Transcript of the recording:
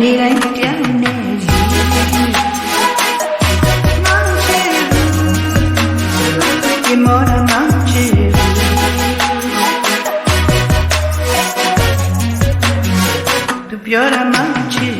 နေတိုင်းတရားနဲ့ You're a monkey.